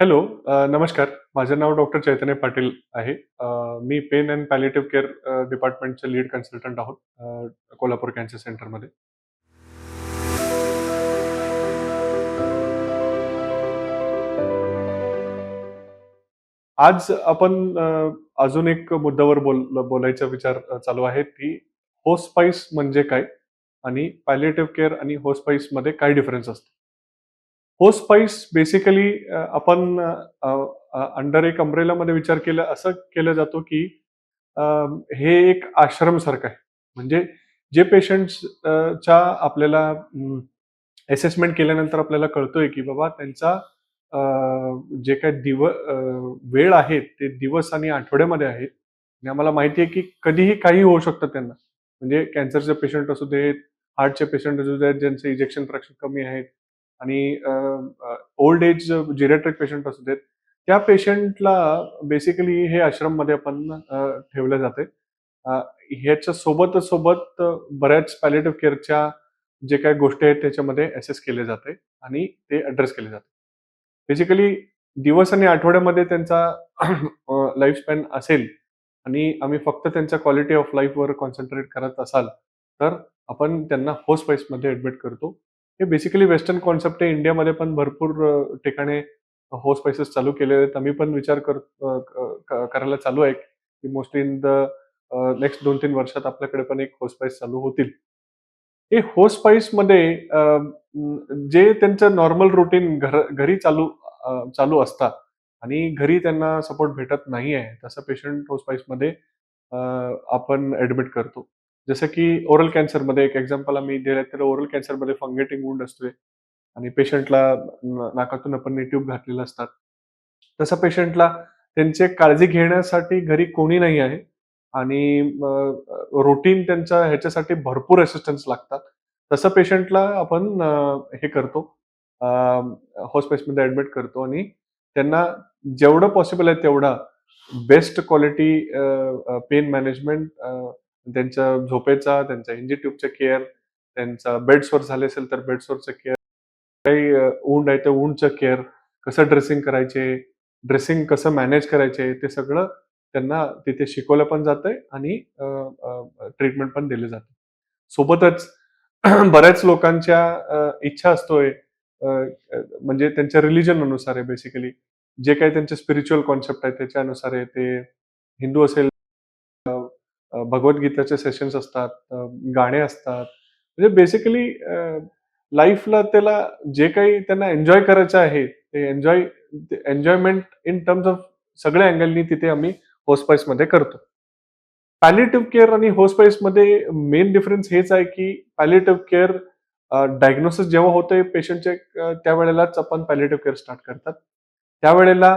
Hello नमस्कार. माझं नाव doctor Chaitanya Patil आहे. मी पेन अँड पॅलेटिव्ह केअर डिपार्टमेंटचे लीड कन्सल्टंट आहोत कोल्हापूर कॅन्सर सेंटरमध्ये. आज आपण अजून एक मुद्द्यावर बोल बोलायचा विचार चालू आहे की होस्पाईस म्हणजे काय? आणि पॅलेटिव्ह केअर आणि होस्पाईसमध्ये काय डिफरन्स असतो? होस्पाईस बेसिकली आपण अंडर एक अम्ब्रेलामध्ये विचार केला असं केलं जातो की हे एक आश्रमसारखं आहे. म्हणजे जे पेशंट्स च्या आपल्याला असेसमेंट केल्यानंतर आपल्याला कळतोय की बाबा त्यांचा जे काय दिव वेळ आहे ते दिवस आणि आठवड्यामध्ये आहेत आणि आम्हाला माहिती आहे की कधीही काही होऊ शकतं त्यांना. म्हणजे कॅन्सरचे पेशंट असू देत हार्टचे पेशंट असू देत ज्यांचे इजेक्शन फ्रॅक्शन कमी आहेत आणि ओल्ड एज जिरेट्रिक पेशंट असू देत त्या पेशंटला बेसिकली हे आश्रममध्ये आपण ठेवलं जाते. ह्याच्या सोबत सोबत बऱ्याच पॅलेटिव्ह केअरच्या जे काही गोष्टी आहेत त्याच्यामध्ये असेस केले जाते आणि ते ॲड्रेस केले जाते. बेसिकली दिवस आणि आठवड्यामध्ये त्यांचा लाईफ स्पॅन असेल आणि आम्ही फक्त त्यांच्या क्वालिटी ऑफ लाईफवर कॉन्सन्ट्रेट करत असाल तर आपण त्यांना होस्पाईसमध्ये ऍडमिट करतो. हे बेसिकली वेस्टर्न कॉन्सेप्ट आहे इंडियामध्ये पण भरपूर ठिकाणी हो स्पायसेस चालू केले आहेत. आम्ही पण विचार कर करायला चालू आहे की मोस्टली इन द नेक्स्ट दोन तीन वर्षात आपल्याकडे पण एक होस्पाईस चालू होतील. हे हो मध्ये जे त्यांचं नॉर्मल रुटीन घर घरी चालू चालू असतात आणि घरी त्यांना सपोर्ट भेटत नाही आहे तसं पेशंट हो मध्ये आपण ऍडमिट करतो. जसं की ओरल कॅन्सरमध्ये एक एक्झाम्पल आम्ही दिलं तर ओरल कॅन्सरमध्ये फंगेटिंग वुंड असतोय. आणि पेशंटला नाकातून आपण नेट्यूब घातलेलं असतात. तसं पेशंटला त्यांचे काळजी घेण्यासाठी घरी कोणी नाही आहे. आणि रुटीन त्यांच्या ह्याच्यासाठी भरपूर असिस्टन्स लागतात. तसं पेशंटला आपण हे करतो. हॉस्पिटलमध्ये ऍडमिट करतो. आणि त्यांना जेवढं पॉसिबल आहे तेवढा बेस्ट क्वालिटी पेन मॅनेजमेंट त्यांच्या झोपेचा त्यांच्या इंजी ट्यूबचा केअर त्यांचा बेड्सवर झाले असेल तर बेड्सवरचं केअर काही उंड आहे त्या ऊंडचं केअर कसं ड्रेसिंग करायचे ड्रेसिंग कसं मॅनेज करायचे ते सगळं त्यांना तिथे शिकवलं पण जातंय आणि ट्रीटमेंट पण दिले जाते. सोबतच बऱ्याच लोकांच्या इच्छा असतोय म्हणजे त्यांच्या रिलिजन अनुसार आहे बेसिकली जे काही त्यांचे स्पिरिच्युअल कॉन्सेप्ट आहे त्याच्यानुसार आहे ते हिंदू असेल भगवद्गीताचे सेशन्स असतात गाणे असतात. म्हणजे बेसिकली लाईफला त्याला जे काही त्यांना एन्जॉय करायचं आहे ते enjoy enjoyment in terms of सगळ्या अँगलनी तिथे आम्ही होस्पाईसमध्ये करतो. पॅलिएटिव्ह केअर आणि होस्पाईसमध्ये मेन डिफरन्स हेच आहे की पॅलिएटिव्ह केअर डायग्नोसिस जेव्हा होतंय पेशंटचे त्यावेळेलाच आपण पॅलेटिव्ह केअर स्टार्ट करतात. त्यावेळेला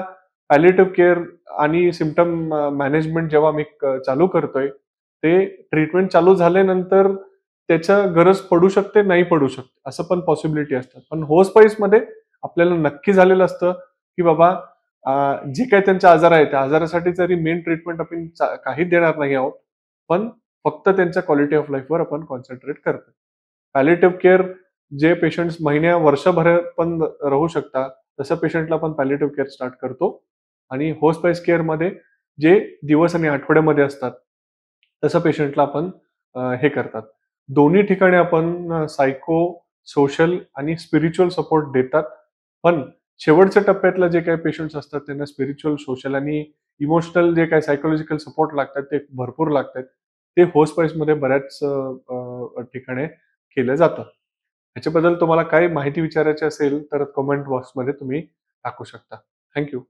पॅलिएटिव्ह केअर आणि सिमटम मॅनेजमेंट जेव्हा आम्ही चालू करतोय ते ट्रीटमेंट चालू झाल्यानंतर त्याच्या गरज पडू शकते नाही पडू शकते असं पण पॉसिबिलिटी असतात. पण होस्पाईसमध्ये आपल्याला नक्की झालेलं असतं की बाबा जे काही त्यांचा आजार आहे त्या आजारासाठी जरी मेन ट्रीटमेंट आपण काही देणार नाही आहोत पण फक्त त्यांच्या क्वालिटी ऑफ लाईफवर आपण कॉन्सन्ट्रेट करतो पॅलेटिव्ह केअर जे पेशंट्स महिन्या वर्षभर पण राहू शकतात तसं पेशंटला आपण पॅलेटिव्ह केअर स्टार्ट करतो. आणि होस्पाईस केअरमध्ये जे दिवस आणि आठवड्यामध्ये असतात तसं पेशंटला आपण हे करतात. दोन्ही ठिकाणी आपण सायको सोशल आणि स्पिरिच्युअल सपोर्ट देतात. पण शेवटच्या टप्प्यातला जे काही पेशंट्स असतात त्यांना स्पिरिच्युअल सोशल आणि इमोशनल जे काही सायकोलॉजिकल सपोर्ट लागतात ते भरपूर लागतात. ते होस्पाईसमध्ये बऱ्याच ठिकाणी केलं जातं. ह्याच्याबद्दल तुम्हाला काही माहिती विचारायची असेल तर कमेंट बॉक्समध्ये तुम्ही टाकू शकता. थँक्यू